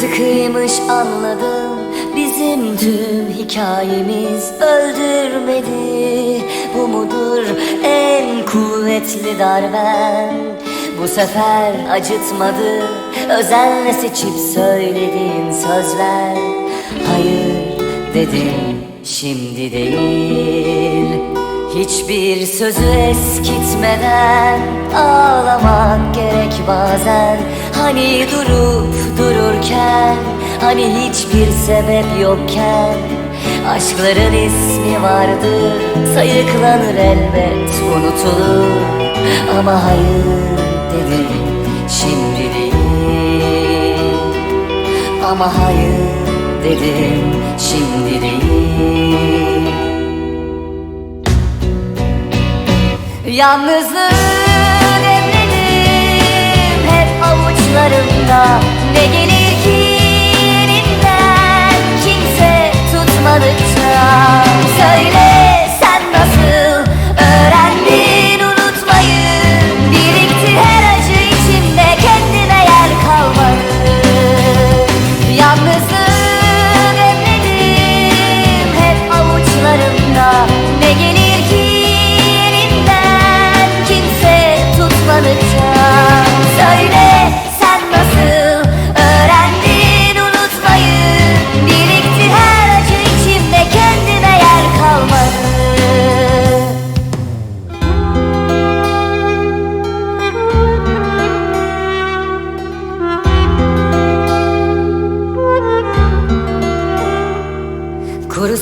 sıkıymış anladım. Bizim tüm hikayemiz öldürmedi. Bu mudur en kuvvetli darben? Bu sefer acıtmadı. Özenle seçip söylediğin sözler. Hayır dedim şimdi değil. Hiçbir sözü eskitmeden ağlamak gerek bazen. Hani durup dururken hani hiçbir sebep yokken Aşkların ismi vardır sayıklanır elbet unutulur. Ama hayır dedim şimdi değil. Ama hayır dedim şimdi değil it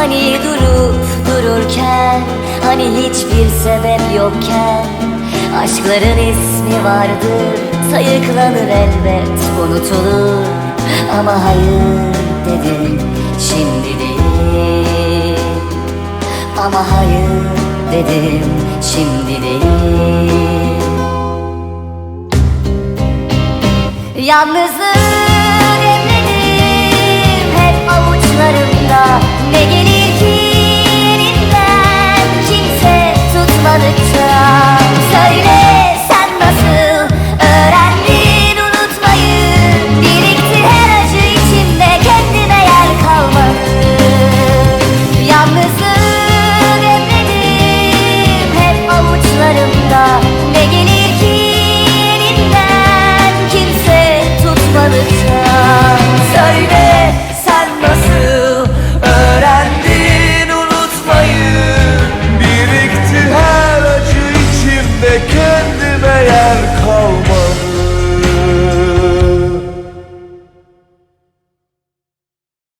hani durup dururken Hani hiçbir sebep yokken Aşkların ismi vardır Sayıklanır elbet unutulur. Ama hayır dedim şimdi değil. Ama hayır dedim şimdi değil. Yalnızlığı emredim hep avuçlarımda.